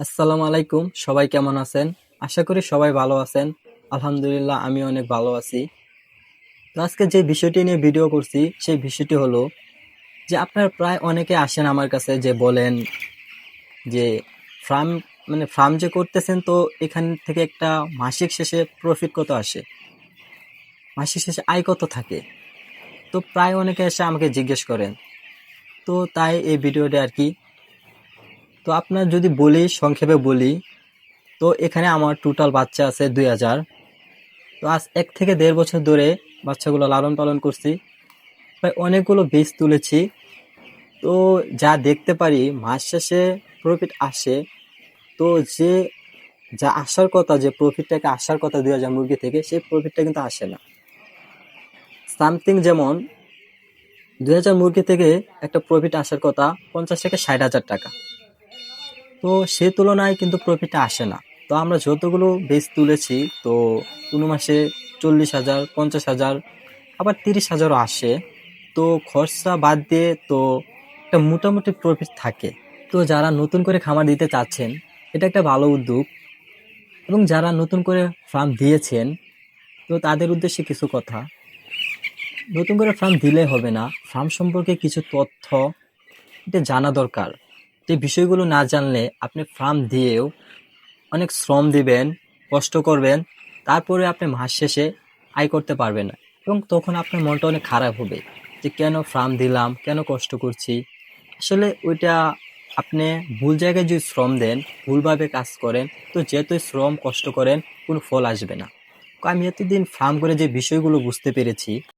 আসসালামু আলাইকুম, সবাই কেমন আছেন? আশা করি সবাই ভালো আছেন। আলহামদুলিল্লাহ আমি অনেক ভালো আছি। তো আজকে যে বিষয়টি নিয়ে ভিডিও করছি, সেই বিষয়টি হলো যে আপনার প্রায় অনেকে আসেন আমার কাছে যে বলেন যে ফার্ম মানে ফার্ম যে করতেছেন তো এখান থেকে একটা মাসিক শেষে প্রফিট কত আসে? মাসিক শেষে আয় কত থাকে? তো প্রায় অনেকে এসে আমাকে জিজ্ঞেস করেন। তো তাই এই ভিডিওটা আর কি তো আপনার যদি বলি, সংক্ষেপে বলি, তো এখানে আমার টোটাল বাচ্চা আছে দুই হাজার। তো আজ এক থেকে দেড় বছর ধরে বাচ্চাগুলো লালন পালন করছি। প্রায় অনেকগুলো বীজ তুলেছি। তো যা দেখতে পারি, মাস শেষে প্রফিট আসে। তো যে, যা আসার কথা, যে প্রফিটটাকে আসার কথা দুই হাজার মুরগি থেকে, সেই প্রফিটটা কিন্তু আসে না। সামথিং যেমন, দুই হাজার মুরগি থেকে একটা প্রফিট আসার কথা পঞ্চাশ থেকে ষাট হাজার টাকা। তো সে তুলনায় কিন্তু প্রফিটটা আসে না। তো আমরা যতগুলো বেচ তুলেছি, তো কোনো মাসে চল্লিশ হাজার, পঞ্চাশ হাজার, আবার তিরিশ হাজারও আসে। তো খরচা বাদ দিয়ে তো একটা মোটামুটি প্রফিট থাকে। তো যারা নতুন করে খামার দিতে চাচ্ছেন, এটা একটা ভালো উদ্যোগ। এবং যারা নতুন করে ফার্ম দিয়েছেন, তো তাদের উদ্দেশ্যে কিছু কথা। নতুন করে ফার্ম দিলে হবে না। ফার্ম সম্পর্কে কিছু তথ্য এটা জানা দরকার। যে বিষয়গুলো না জানলে আপনি ফার্ম দিয়েও অনেক শ্রম দিবেন, কষ্ট করবেন, তারপরে আপনি মাস শেষে আয় করতে পারবেন না। এবং তখন আপনার মনটা অনেক খারাপ হবে যে কেন ফার্ম দিলাম, কেন কষ্ট করছি। আসলে ওইটা আপনি ভুল জায়গায় যদি শ্রম দেন, ভুলভাবে কাজ করেন, তো যেহেতু শ্রম, কষ্ট করেন, কোনো ফল আসবে না। তো আমি এতদিন ফার্ম করে যে বিষয়গুলো বুঝতে পেরেছি